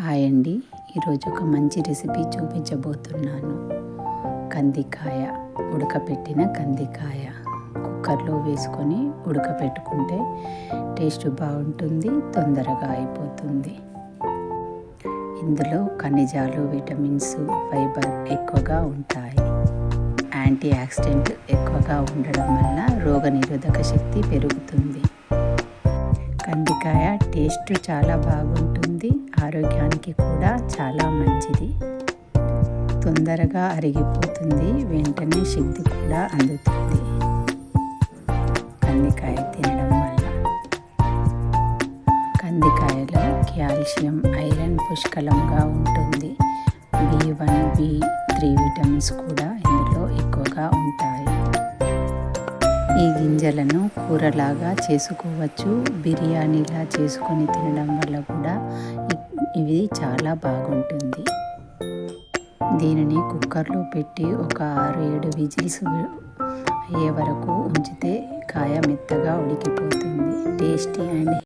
Hi అండి. ఈరోజు ఒక మంచి రెసిపీ చూపించబోతున్నాను. కందికాయ ఉడకపెట్టిన కందికాయ. కుక్కర్లో వేసుకొని ఉడకపెట్టుకుంటే టేస్ట్ బాగుంటుంది తొందరగా అయిపోతుంది. ఇందులో ఖనిజాలు విటమిన్స్ ఫైబర్ ఎక్కువగా ఉంటాయి. యాంటీ ఆక్సిడెంట్ ఎక్కువగా ఉండడం వల్ల రోగనిరోధక శక్తి పెరుగుతుంది. కందికాయ టేస్ట్ చాలా బాగుంటుంది ఆరోగ్యానికి కూడా చాలా మంచిది. తొందరగా అరిగిపోతుంది. వెంటనే శక్తి కూడా అందుతుంది. కందికాయ తినడం వల్ల. కందికాయలో కాల్షియం ఐరన్ పుష్కలంగా ఉంటుంది. B one B three vitamins కూడా ఇందులో ఎక్కువగా ఉంటాయి. ఈ గింజలను కూరలాగా చేసుకోవచ్చు. బిర్యానీలా చేసుకొని తినడం వల్ల కూడా ఇవి చాలా బాగుంటుంది. దీనిని కుక్కర్లో పెట్టి ఒక ఆరు ఏడు విజిల్స్ అయ్యే వరకు ఉంచితే కాయ మెత్తగా ఉడికిపోతుంది. Tasty and